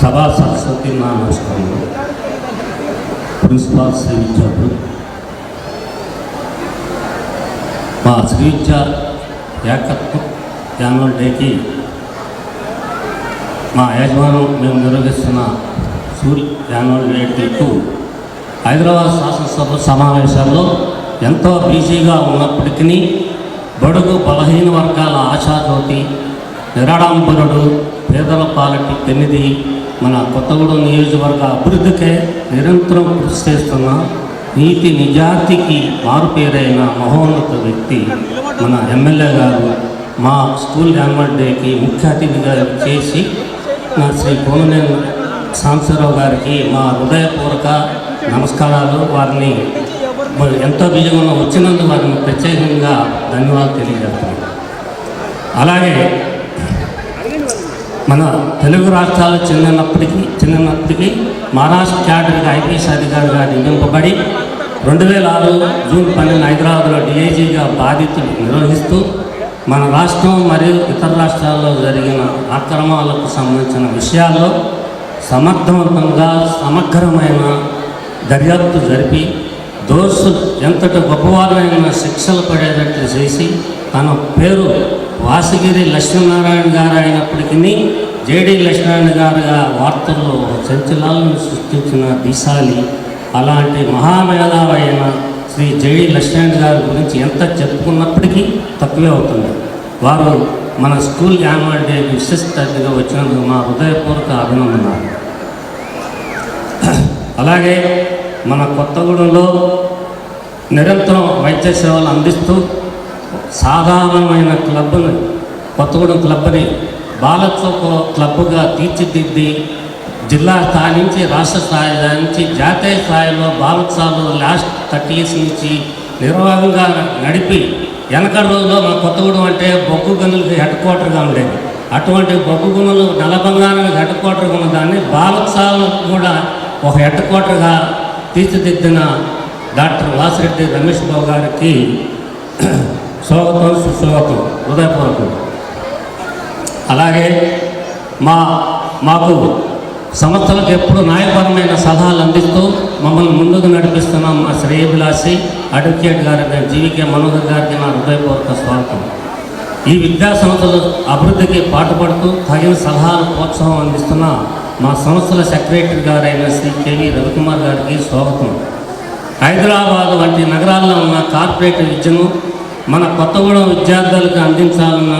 సభా సరస్వతి నా నమస్కారం ప్రిన్సిపాల్ శ్రీ విద్యార్థులు మా శ్రీ విద్య ఏకత్వం యాన్యువల్ డేకి మా యజమానం మేము నిర్వహిస్తున్న సూర్య యాన్యువల్ డేకు హైదరాబాద్ శాసనసభ సమావేశాల్లో ఎంతో బిజీగా ఉన్నప్పటికీ బడుగు బలహీన వర్గాల ఆశాజ్యోతి నిరాడంబరుడు పేదల పాలటి పెన్నిది మన కొత్తగూడెం నియోజకవర్గ అభివృద్ధికే నిరంతరం కృషి చేస్తున్న నీతి నిజాతికి మారుపేరైన మహోన్నత వ్యక్తి మన ఎమ్మెల్యే గారు మా స్కూల్ యాన్యువల్ డేకి ముఖ్య అతిథిగా చేసి నా శ్రీ కోననేని సాంబశివరావు గారికి మా హృదయపూర్వక నమస్కారాలు. వారిని మరి ఎంతో బిజీగా వచ్చినందుకు వారిని ప్రత్యేకంగా ధన్యవాదాలు తెలియజేస్తున్నాను. అలాగే మన తెలుగు రాష్ట్రాలు చెందినప్పటికీ చెందినప్పటికీ మహారాష్ట్ర క్యాడర్గా ఐపీఎస్ అధికారిగా నియమింపబడి రెండు వేల ఆరు జూన్ పన్నెండు హైదరాబాద్లో డిఐజీగా బాధ్యతలు నిర్వహిస్తూ మన రాష్ట్రం మరియు ఇతర రాష్ట్రాల్లో జరిగిన అక్రమాలకు సంబంధించిన విషయాల్లో సమర్థవంతంగా సమగ్రమైన దర్యాప్తు జరిపి దోసు ఎంతటి గొప్పవారైన శిక్షలు పడేటట్లు చేసి తన పేరు వాసగిరి లక్ష్మీనారాయణ గారు అయినప్పటికీ జేడి లక్ష్మీనారాయణ గారుగా వార్తల్లో సంచలనాలను సృష్టించిన దిశాలి అలాంటి మహామేధావైన శ్రీ జేడి లక్ష్మీనారాయణ గారి గురించి ఎంత చెప్పుకున్నప్పటికీ తక్కువే అవుతుంది. వారు మన స్కూల్ యాన్యువల్ డే విశిష్ట అతిథిగా వచ్చినందుకు మా హృదయపూర్వక అభినందనాలు. అలాగే మన కొత్తగూడెంలో నిరంతరం వైద్య సేవలు అందిస్తూ సాధారణమైన క్లబ్ను కొత్తగూడెం క్లబ్ని బాలత్వ క్లబ్గా తీర్చిదిద్ది జిల్లా స్థాయి నుంచి రాష్ట్ర స్థాయి నుంచి జాతీయ స్థాయిలో బాలోత్సవాలు లాస్ట్ థర్టీ ఇయర్స్ నుంచి నిర్వాహంగా నడిపి వెనక రోజుల్లో మన కొత్తగూడెం అంటే బొగ్గు గనులకి హెడ్ క్వార్టర్గా ఉండేది. అటువంటి బొగ్గు గనులు నలబంగారానికి హెడ్ క్వార్టర్గా ఉన్న దాన్ని బాలోత్సవాలకు కూడా ఒక హెడ్ క్వార్టర్గా తీర్చిదిద్దిన డాక్టర్ వాసిరెడ్డి రమేష్ బాబు గారికి స్వాగతం సుస్వాగతం హృదయపూర్వకం. అలాగే మా మాకు సంస్థలకు ఎప్పుడు న్యాయపరమైన సలహాలు అందిస్తూ మమ్మల్ని ముందుకు నడిపిస్తున్న మా శ్రేయభిలాషి అడ్వకేట్ గారి జీవికే మనోహర్ గారికి నా హృదయపూర్వక స్వాగతం. ఈ విద్యా సంస్థల అభివృద్ధికి పాటుపడుతూ తగిన సలహాలు ప్రోత్సాహం అందిస్తున్న మా సంస్థల సెక్రటరీ గారైన శ్రీ కేవీ రవికుమార్ గారికి స్వాగతం. హైదరాబాద్ వంటి నగరాల్లో ఉన్న కార్పొరేట్ విద్యను మన కొత్తగూడెం విద్యార్థులకు అందించాలన్న